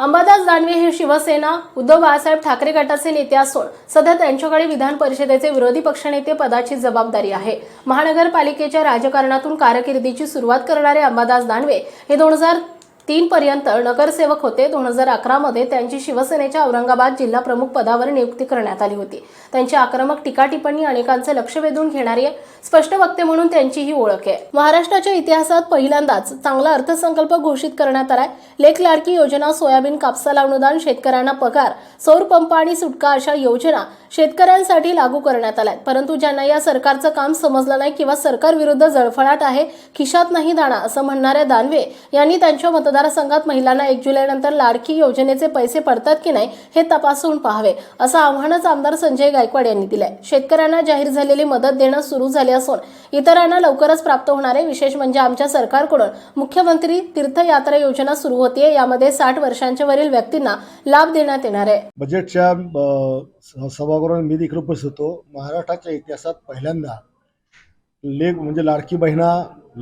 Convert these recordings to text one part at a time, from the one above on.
अंबादास दानवे हे शिवसेना उद्धव बाळासाहेब ठाकरे गटाचे नेते असून सध्या त्यांच्याकडे विधान परिषदेचे विरोधी पक्षनेते पदाची जबाबदारी आहे. महानगरपालिकेच्या राजकारणातून कारकिर्दीची सुरुवात करणारे अंबादास दानवे हे दोन हजार तीन पर्यंत नगरसेवक होते. दोन हजार अकरामध्ये त्यांची शिवसेनेच्या औरंगाबाद जिल्हा प्रमुख पदावर नियुक्ती करण्यात आली होती. त्यांची आक्रमक टीका टिप्पणी अनेकांचे लक्ष वेधून घेणारी आहे. स्पष्ट वक्ते म्हणून त्यांची ही ओळख आहे. महाराष्ट्राच्या इतिहासात पहिल्यांदाच चांगला अर्थसंकल्प घोषित करण्यात आलाय. लेख लाडकी योजना सोयाबीन कापसाला अनुदान शेतकऱ्यांना पगार सौर पंप आणि सुटका अशा योजना शेतकऱ्यांसाठी लागू करण्यात आल्या परंतु ज्यांना या सरकारचं काम समजलं नाही किंवा सरकार विरुद्ध जळफळाट आहे खिशात नाही दाणा असं म्हणणाऱ्या दानवे यांनी त्यांच्या मतदारसंघात महिलांना एक जुलैनंतर लाडकी योजनेचे पैसे पडतात की नाही हे तपासून पाहावे असं आव्हानच आमदार संजय गायकवाड यांनी दिलंय. शेतकऱ्यांना जाहीर झालेली मदत देणं सुरू झाले असून इतरांना लवकरच प्राप्त होणारे विशेष म्हणजे आमच्या सरकारकडून मुख्यमंत्री तीर्थयात्रा योजना सुरू होतीये यामध्ये साठ वर्षांच्या वरील व्यक्तींना लाभ देण्यात येणार आहे. बजेटच्या सभागृहात मी देखील उपस्थित होतो. महाराष्ट्राच्या इतिहासात पहिल्यांदा लेख म्हणजे लाडकी बहिणा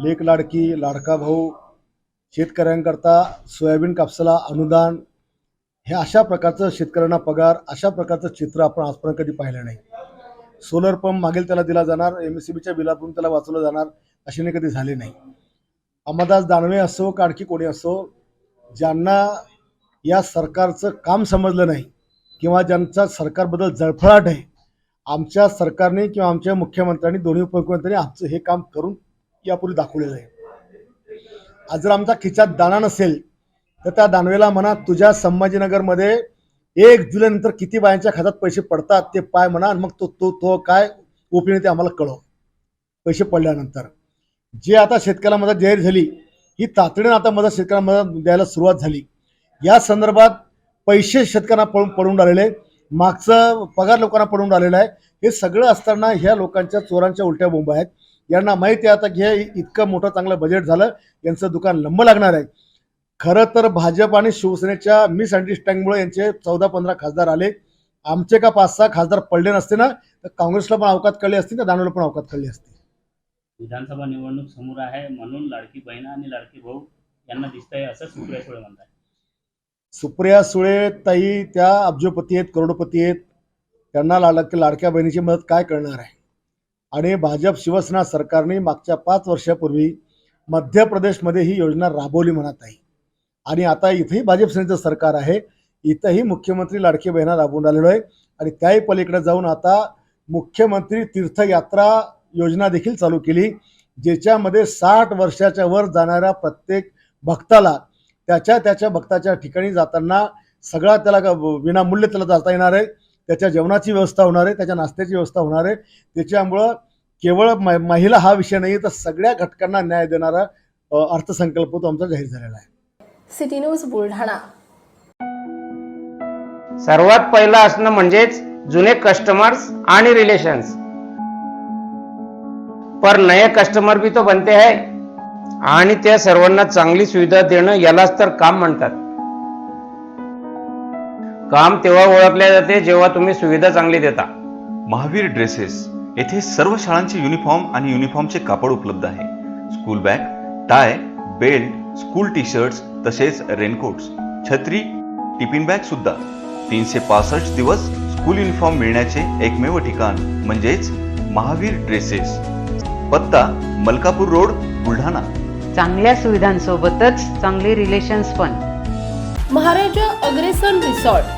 लेख लाडकी लाडका भाऊ शेतकऱ्यांकरता सोयाबीन कापसाला अनुदान हे अशा प्रकारचं शेतकऱ्यांना पगार अशा प्रकारचं चित्र आपण आजपर्यंत कधी पाहिलं नाही. सोलर पंप मागेल त्याला दिला जाणार एम एस सी बीच्या बिलातून त्याला वाचवलं जाणार असे नाही कधी झाले नाही. अमदास दानवे असो का आणखी कोणी असो ज्यांना या सरकारचं काम समजलं नाही किंवा ज्यांचा सरकारबद्दल जळफळाट आहे आमच्या सरकारने किंवा आमच्या मुख्यमंत्र्यांनी दोन्ही उपमुख्यमंत्र्यांनी आमचं हे काम करून यापूर्वी दाखवलेलं आहे. आज जर आमचा खिचात दाना नसेल तर त्या दानवेला म्हणा तुझ्या संभाजीनगरमध्ये एक जुलैनंतर किती बायांच्या खात्यात पैसे पडतात ते पाय म्हणा मग तो तो तो काय ओपिनियन ते आम्हाला कळव. पैसे पडल्यानंतर. जे आता शेतकऱ्याला मदत जाहीर झाली ही तातडीनं आता मदत शेतकऱ्यांना मदत द्यायला सुरुवात झाली. या संदर्भात पैसे शेतकऱ्यांना पळून पडून राहिलेले आहेत. मागचं पगार लोकांना पडून राहिलेला आहे. हे सगळं असताना ह्या लोकांच्या चोरांच्या उलट्या बोंबा आहेत. यांना माहिती आहे आता की हे इतकं मोठं चांगलं बजेट झालं यांचं दुकान लंब लागणार आहे. खरं तर भाजप आणि शिवसेनेच्या मिस अंडरस्टँडिंगमुळे यांचे चौदा पंधरा खासदार आले. आमचे का पाच सहा खासदार पडले नसते ना तर काँग्रेसला पण अवकात कळली असती तर दानवेला पण अवकात कळली असती. विधानसभा निवडणूक समोर आहे म्हणून लाडकी बहीण आणि लाडकी भाऊ यांना दिसतंय असं सुप्रिया सुळे म्हणतात सुप्रिया सुळे ताई त्या अब्जोपती आहेत करोडपती आहेत. त्यांना लाडक लाडक्या बहिणीची मदत काय करणार आहे? आणि भाजप शिवसेना सरकारने मागच्या पाच वर्षापूर्वी मध्य प्रदेशमध्ये ही योजना राबवली म्हणत आहे. आणि आता इथेही भाजप सेनेचं सरकार आहे. इथंही मुख्यमंत्री लाडकी बहिणा राबवून राहिलेलो आहे. आणि त्याही पलीकडे जाऊन आता मुख्यमंत्री तीर्थयात्रा योजना देखील चालू केली ज्याच्यामध्ये साठ वर्षाच्या वर जाणाऱ्या प्रत्येक भक्ताला त्याच्या त्याच्या भक्ताच्या ठिकाणी जाताना सगळा त्याला ग- विनामूल्य त्याला जाता येणार आहे. त्याच्या जेवणाची व्यवस्था होणार आहे त्याच्या नाश्त्याची व्यवस्था होणार आहे. त्याच्यामुळं केवळ महिला हा विषय नाही तर सगळ्या घटकांना न्याय देणारा अर्थसंकल्प तो आमचा जाहीर झालेला आहे. City news Buldhana. सर्वात पहिलं असणं म्हणजेच जुने कस्टमर्स आणि रिलेशन्स पर नए कस्टमर भी तो बनते है. आणि त्या सर्वांना चांगली सुविधा देणं यालाच तर काम म्हणतात. काम तेव्हा ओळखले जाते जेव्हा तुम्ही सुविधा चांगली देता. महावीर ड्रेसेस येथे सर्व शाळांचे युनिफॉर्म आणि युनिफॉर्मचे कापड उपलब्ध आहे. School bag tie belt school T shirts तसेच रेनकोट्स छत्री टिफिन बॅग सुद्धा. तीनशे पासष्ट दिवस स्कूल युनिफॉर्म मिळण्याचे एकमेव ठिकाण म्हणजेच महावीर ड्रेसेस. पत्ता मलकापूर रोड बुलढाणा. चांगल्या सुविधांसोबतच चांगले रिलेशन्स पण. महाराजा अग्रेसन रिसॉर्ट.